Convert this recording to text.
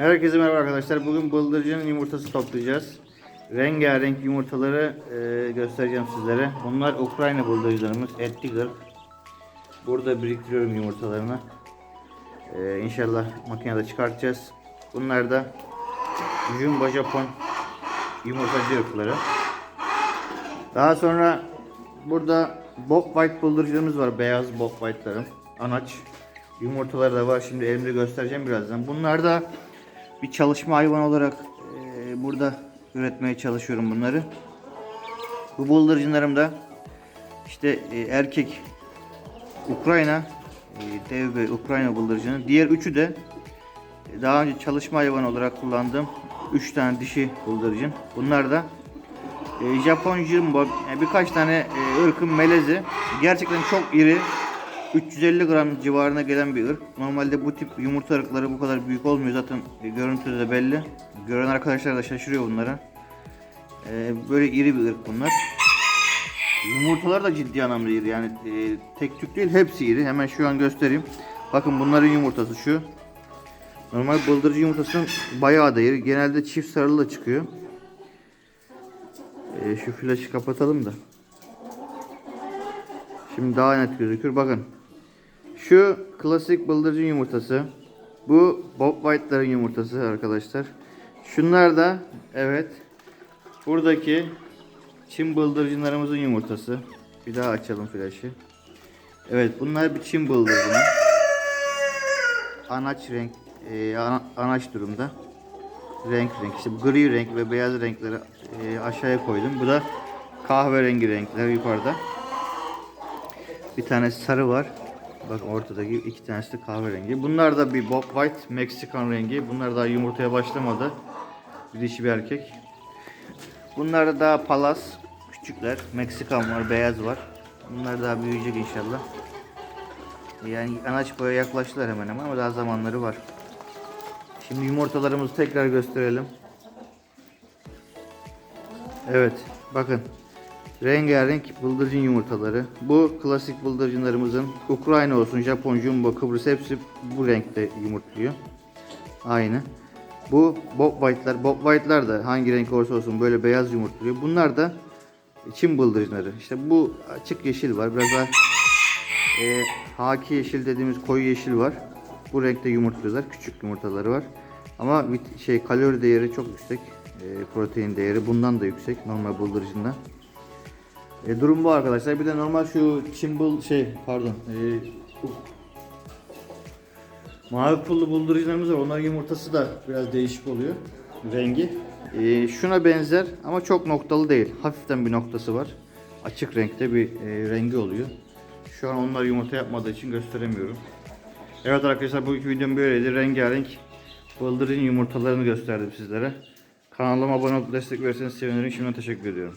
Herkese merhaba arkadaşlar. Bugün bıldırcının yumurtası toplayacağız. Rengarenk yumurtaları e, göstereceğim sizlere. Bunlar Ukrayna bıldırcılarımız. Etli gırk. Burada biriktiriyorum yumurtalarını. E, inşallah makinede çıkartacağız. Bunlar da Jumbo Japon yumurtacı ırkları. Daha sonra burada Bob White bıldırcılarımız var. Beyaz Bob White'larım. Anaç. Yumurtaları da var. Şimdi elimde göstereceğim birazdan. Bunlar da bir çalışma hayvanı olarak e, burada üretmeye çalışıyorum bunları. Bu bıldırcınlarım da işte e, erkek Ukrayna e, dev ve Ukrayna bıldırcını. Diğer üçü de daha önce çalışma hayvanı olarak kullandığım 3 tane dişi bıldırcın. Bunlar da e, Japon Jumbo yani birkaç tane e, ırkın melezi. Gerçekten çok iri. 350 gram civarına gelen bir ırk. Normalde bu tip yumurta ırkları bu kadar büyük olmuyor zaten e, görüntüde de belli. Gören arkadaşlar da şaşırıyor bunlara. E, böyle iri bir ırk bunlar. Yumurtalar da ciddi anlamda iri yani e, tek tük değil hepsi iri. Hemen şu an göstereyim. Bakın bunların yumurtası şu. Normal bıldırcın yumurtasının bayağı da iri. Genelde çift sarılı da çıkıyor. E, şu flaşı kapatalım da. Şimdi daha net gözükür. Bakın. Şu klasik bıldırcın yumurtası. Bu Bob White'ların yumurtası arkadaşlar. Şunlar da evet. Buradaki Çin bıldırcınlarımızın yumurtası. Bir daha açalım flaşı. Evet bunlar bir Çin bıldırcını. Anaç renk, e, ana- anaç durumda. Renk renk işte bu gri renk ve beyaz renkleri e, aşağıya koydum. Bu da kahverengi renkler yukarıda. Bir tane sarı var. Bak ortadaki iki tanesi de kahverengi. Bunlar da bir Bob White Meksikan rengi. Bunlar daha yumurtaya başlamadı. Bir dişi bir erkek. Bunlar da daha palas. Küçükler. Meksikan var, beyaz var. Bunlar daha büyüyecek inşallah. Yani anaç boya yaklaştılar hemen ama daha zamanları var. Şimdi yumurtalarımızı tekrar gösterelim. Evet, bakın. Rengarenk bıldırcın yumurtaları. Bu klasik bıldırcınlarımızın Ukrayna olsun, Japon, Jumbo, Kıbrıs hepsi bu renkte yumurtluyor. Aynı. Bu Bob White'lar. Bob White'lar da hangi renk olursa olsun böyle beyaz yumurtluyor. Bunlar da Çin bıldırcınları. İşte bu açık yeşil var. Biraz daha e, haki yeşil dediğimiz koyu yeşil var. Bu renkte yumurtluyorlar. Küçük yumurtaları var. Ama şey kalori değeri çok yüksek. E, protein değeri bundan da yüksek normal bıldırcından. E, durum bu arkadaşlar. Bir de normal şu Çimbul şey pardon. E, bu- mavi pullu buldurucularımız var. Onların yumurtası da biraz değişik oluyor. Rengi. E, şuna benzer ama çok noktalı değil. Hafiften bir noktası var. Açık renkte bir e, rengi oluyor. Şu an onlar yumurta yapmadığı için gösteremiyorum. Evet arkadaşlar bu iki videom böyleydi. Rengarenk bıldırcın yumurtalarını gösterdim sizlere. Kanalıma abone olup destek verirseniz sevinirim. Şimdiden teşekkür ediyorum.